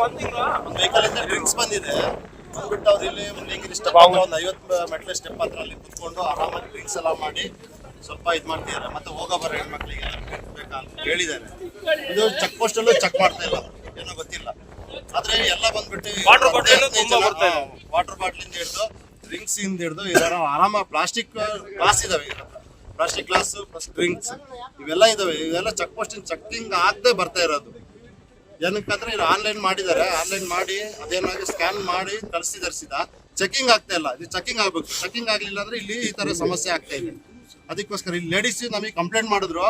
Vehicle ಇಂದ drinks ಬಂದಿದೆ. ಬಂದ್ಬಿಟ್ಟು ಅವ್ರು ಇಲ್ಲಿ ಮುಳ್ಳಂಗಿರಿ ಸ್ಟೆಪ್ ಹತ್ರ ಒಂದು ಐವತ್ತು ಮೆಟ್ಲ ಸ್ಟೆಪ್ ಹತ್ರ ಅಲ್ಲಿ ಕುತ್ಕೊಂಡು ಆರಾಮಾಗಿ ಡ್ರಿಂಕ್ಸ್ ಎಲ್ಲ ಮಾಡಿ ಸ್ವಲ್ಪ ಇದು ಮಾಡ್ತಿದ್ದಾರೆ. ಮತ್ತೆ ಹೋಗೋ ಬರೋ ಹೆಣ್ಮಕ್ಳಿಗೆ ಬೇಕಂತ ಹೇಳಿದ್ದಾರೆ ಇದು ಚೆಕ್ ಪೋಸ್ಟ್ ಅಲ್ಲೂ ಚೆಕ್ ಮಾಡ್ತಾ ಇಲ್ಲ. ಏನೋ ಗೊತ್ತಿಲ್ಲ. ಆದ್ರೆ ಎಲ್ಲ ಬಂದ್ಬಿಟ್ಟು ವಾಟರ್ ಬಾಟಲ್ ತುಂಬಾ ಬರ್ತಾ ವಾಟರ್ ಬಾಟ್ಲ್ ಇಂದ ಹಿಡಿದು ಡ್ರಿಂಕ್ಸ್ ಇಂದ ಹಿಡಿದು ಇದರ ಆರಾಮ ಪ್ಲಾಸ್ಟಿಕ್ ಗ್ಲಾಸ್ ಇದಾವೆ ಪ್ಲಾಸ್ಟಿಕ್ ಗ್ಲಾಸ್ ಪ್ಲಸ್ ಡ್ರಿಂಕ್ಸ್ ಇವೆಲ್ಲ ಇದಾವೆ. ಇವೆಲ್ಲ ಚೆಕ್ ಪೋಸ್ಟ್ ಚೆಕ್ಕಿಂಗ್ ಆಗದೆ ಬರ್ತಾ ಇರೋದು. ಏನಕ್ಕಂದ್ರೆ ಇದು ಆನ್ಲೈನ್ ಮಾಡಿದ್ದಾರೆ. ಆನ್ಲೈನ್ ಮಾಡಿ ಅದೇನಾಗಿ ಸ್ಕ್ಯಾನ್ ಮಾಡಿ, ತರಿಸಿ ಸೀದಾ ಚೆಕಿಂಗ್ ಆಗ್ತಾ ಇಲ್ಲ. ಇದು ಚೆಕಿಂಗ್ ಆಗ್ಬೇಕು. ಚೆಕಿಂಗ್ ಆಗ್ಲಿಲ್ಲ ಅಂದ್ರೆ ಇಲ್ಲಿ ಈ ತರ ಸಮಸ್ಯೆ ಆಗ್ತಾ ಇದೆ. ಅದಕ್ಕೋಸ್ಕರ ಇಲ್ಲಿ ಲೇಡೀಸ್ ನಮಗೆ ಕಂಪ್ಲೇಂಟ್ ಮಾಡಿದ್ರು.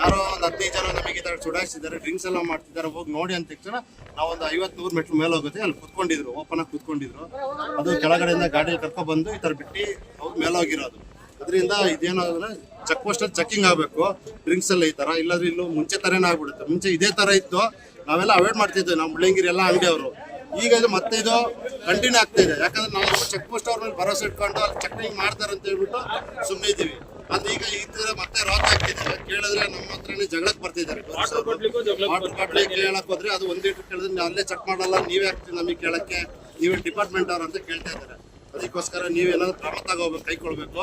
ಯಾರೋ ಒಂದು ಹದಿನೈದು ಜನ ನಮಗೆ ಈ ತರ ಚುಡಾಯಿಸಿದ್ದಾರೆ ಡ್ರಿಂಕ್ಸ್ ಎಲ್ಲ ಮಾಡ್ತಿದ್ದಾರೆ, ಹೋಗಿ ನೋಡಿ ಅಂತ ತಕ್ಷಣ ನಾವೊಂದು ಐವತ್ತು ನೂರು ಮೆಟ್ಲು ಮೇಲೆ ಹೋಗುತ್ತೆ. ಅಲ್ಲಿ ಕುತ್ಕೊಂಡಿದ್ರು ಓಪನ್ ಆಗಿ ಕುತ್ಕೊಂಡಿದ್ರು. ಅದು ಕೆಳಗಡೆಯಿಂದ ಗಾಡಿ ಕರ್ಕೊಂಡ್ಬಂದು ಬಂದು ಈ ತರ ಬಿಟ್ಟು ಅವ್ರು ಮೇಲೆ ಹೋಗಿರೋದು. ಅದರಿಂದ ಇದೇನಾದ್ರೆ ಚೆಕ್ ಪೋಸ್ಟ್ ಚೆಕಿಂಗ್ ಆಗಬೇಕು. ಡ್ರಿಂಕ್ಸ್ ಎಲ್ಲ ಈ ತರ. ಇಲ್ಲಾದ್ರೆ ಇನ್ನು ಮುಂಚೆ ಥರನೇ ಆಗ್ಬಿಡುತ್ತೆ. ಮುಂಚೆ ಇದೇ ತರ ಇತ್ತು. ನಾವೆಲ್ಲ ಅವಾಯ್ಡ್ ಮಾಡ್ತಿದ್ವಿ. ನಮ್ಮ ಮುಳ್ಳಂಗಿರಿ ಎಲ್ಲ ಅಂಗಡಿ ಅವರು. ಈಗ ಇದು ಮತ್ತೆ ಇದು ಕಂಟಿನ್ಯೂ ಆಗ್ತಾ ಇದೆ. ಯಾಕಂದ್ರೆ ನಾವು ಚೆಕ್ ಪೋಸ್ಟ್ ಅವ್ರ ಮೇಲೆ ಭರವಸೆ ಇಟ್ಕೊಂಡು ಅಲ್ಲಿ ಚೆಕಿಂಗ್ ಮಾಡ್ತಾರೆ ಅಂತ ಹೇಳ್ಬಿಟ್ಟು ಸುಮ್ಮನೆ ಇದ್ದೀವಿ. ಅದು ಈಗ ಈ ತರ ಮತ್ತೆ ರಾಕ್ ಆಗ್ತಿದೆ. ಕೇಳಿದ್ರೆ ನಮ್ಮ ಹತ್ರನೇ ಜಗಳಕ್ಕೆ ಬರ್ತಿದ್ದಾರೆ. ವಾಟರ್ ಬಾಟ್ಲಿ ಕೇಳಕ್ ಹೋದ್ರೆ ಅದು ಒಂದ್ ಲೀಟರ್ ಕೇಳಿದ್ರೆ ನೀವು ಅಲ್ಲೇ ಚೆಕ್ ಮಾಡಲ್ಲ. ನೀವೇ ಆಗ್ತೀವಿ ನಮಗೆ ಕೇಳಕ್ಕೆ. ನೀವೇ ಡಿಪಾರ್ಟ್ಮೆಂಟ್ ಅವ್ರು ಅಂತ ಕೇಳ್ತಾ ಇದ್ದಾರೆ. ಅದಕ್ಕೋಸ್ಕರ ನೀವೇನಾದ್ರು ಕ್ರಮ ತಗೋಬೇಕು ಕೈಕೊಳ್ಬೇಕು